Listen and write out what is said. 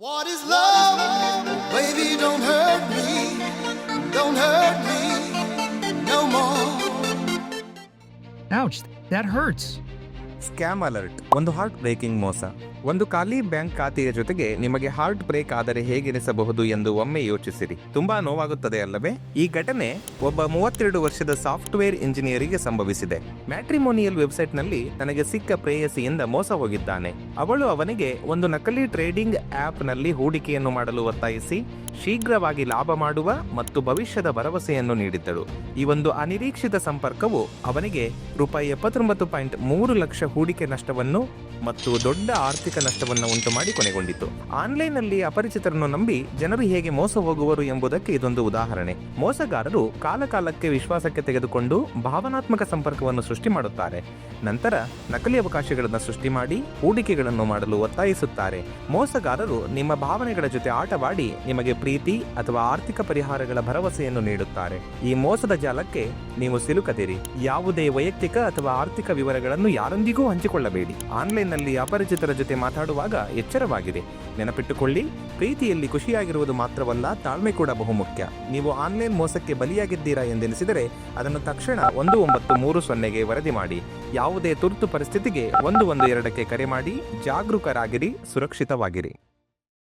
What is love? Baby, don't hurt me. Don't hurt me no more. Ouch, that hurts. Scam alert. ಒಂದು heart breaking ಮೋಸ. ಒಂದು ಖಾಲಿ bank ಖಾತೆಯ ಜೊತೆಗೆ ನಿಮಗೆ ಹಾರ್ಟ್ ಬ್ರೇಕ್ ಆದರೆ ಹೇಗೆನಿಸಬಹುದು ಎಂದು ಒಮ್ಮೆ ಯೋಚಿಸಿರಿ. ತುಂಬಾ ನೋವಾಗುತ್ತದೆ ಅಲ್ಲವೇ? ಈ ಘಟನೆ ಒಬ್ಬ ಮೂವತ್ತೆರಡು ವರ್ಷದ ಸಾಫ್ಟ್ವೇರ್ ಇಂಜಿನಿಯರಿಗೆ ಸಂಭವಿಸಿದೆ. ಮ್ಯಾಟ್ರಿಮೋನಿಯಲ್ ವೆಬ್ಸೈಟ್ನಲ್ಲಿ ತನಗೆ ಸಿಕ್ಕ ಪ್ರೇಯಸಿಯಿಂದ ಮೋಸ ಹೋಗಿದ್ದಾನೆ. ಅವಳು ಅವನಿಗೆ ಒಂದು ನಕಲಿ ಟ್ರೇಡಿಂಗ್ ಆಪ್ನಲ್ಲಿ ಹೂಡಿಕೆಯನ್ನು ಮಾಡಲು ಒತ್ತಾಯಿಸಿ, ಶೀಘ್ರವಾಗಿ ಲಾಭ ಮಾಡುವ ಮತ್ತು ಭವಿಷ್ಯದ ಭರವಸೆಯನ್ನು ನೀಡಿದ್ದಳು. ಈ ಒಂದು ಅನಿರೀಕ್ಷಿತ ಸಂಪರ್ಕವು ಅವನಿಗೆ ರೂಪಾಯಿ ಎಪ್ಪತ್ತೊಂಬತ್ತು ಪಾಯಿಂಟ್ ಮೂರು ಲಕ್ಷ ಹೂಡಿಕೆ ನಷ್ಟವನ್ನು ಮತ್ತು ದೊಡ್ಡ ಆರ್ಥಿಕ ನಷ್ಟವನ್ನು ಉಂಟು ಮಾಡಿ ಕೊನೆಗೊಂಡಿತು. ಆನ್ಲೈನ್ನಲ್ಲಿ ಅಪರಿಚಿತರನ್ನು ನಂಬಿ ಜನರು ಹೇಗೆ ಮೋಸ ಹೋಗುವರು ಎಂಬುದಕ್ಕೆ ಇದೊಂದು ಉದಾಹರಣೆ. ಮೋಸಗಾರರು ಕಾಲಕಾಲಕ್ಕೆ ವಿಶ್ವಾಸಕ್ಕೆ ತೆಗೆದುಕೊಂಡು ಭಾವನಾತ್ಮಕ ಸಂಪರ್ಕವನ್ನು ಸೃಷ್ಟಿ ಮಾಡುತ್ತಾರೆ. ನಂತರ ನಕಲಿ ಅವಕಾಶಗಳನ್ನು ಸೃಷ್ಟಿ ಮಾಡಿ ಹೂಡಿಕೆಗಳನ್ನು ಮಾಡಲು ಒತ್ತಾಯಿಸುತ್ತಾರೆ. ಮೋಸಗಾರರು ನಿಮ್ಮ ಭಾವನೆಗಳ ಜೊತೆ ಆಟವಾಡಿ ನಿಮಗೆ ಪ್ರೀತಿ ಅಥವಾ ಆರ್ಥಿಕ ಪರಿಹಾರಗಳ ಭರವಸೆಯನ್ನು ನೀಡುತ್ತಾರೆ. ಈ ಮೋಸದ ಜಾಲಕ್ಕೆ ನೀವು ಸಿಲುಕದಿರಿ. ಯಾವುದೇ ವೈಯಕ್ತಿಕ ಅಥವಾ ಆರ್ಥಿಕ ವಿವರಗಳನ್ನು ಯಾರೊಂದಿಗೂ ಹಂಚಿಕೊಳ್ಳಬೇಡಿ. ಆನ್ಲೈನ್ನಲ್ಲಿ ಅಪರಿಚಿತರ ಜೊತೆ ಮಾತಾಡುವಾಗ ಎಚ್ಚರವಾಗಿದೆ. ನೆನಪಿಟ್ಟುಕೊಳ್ಳಿ, ಪ್ರೀತಿಯಲ್ಲಿ ಖುಷಿಯಾಗಿರುವುದು ಮಾತ್ರವಲ್ಲ, ತಾಳ್ಮೆ ಕೂಡ ಬಹುಮುಖ್ಯ. ನೀವು ಆನ್ಲೈನ್ ಮೋಸಕ್ಕೆ ಬಲಿಯಾಗಿದ್ದೀರಾ ಎಂದೆನಿಸಿದರೆ, ಅದನ್ನು ತಕ್ಷಣ ಒಂದು ಒಂಬತ್ತು ಮೂರು ಸೊನ್ನೆಗೆ ವರದಿ ಮಾಡಿ. ಯಾವುದೇ ತುರ್ತು ಪರಿಸ್ಥಿತಿಗೆ ಒಂದು ಒಂದು ಎರಡಕ್ಕೆ ಕರೆ ಮಾಡಿ, ಜಾಗರೂಕರಾಗಿರಿ, ಸುರಕ್ಷಿತವಾಗಿರಿ.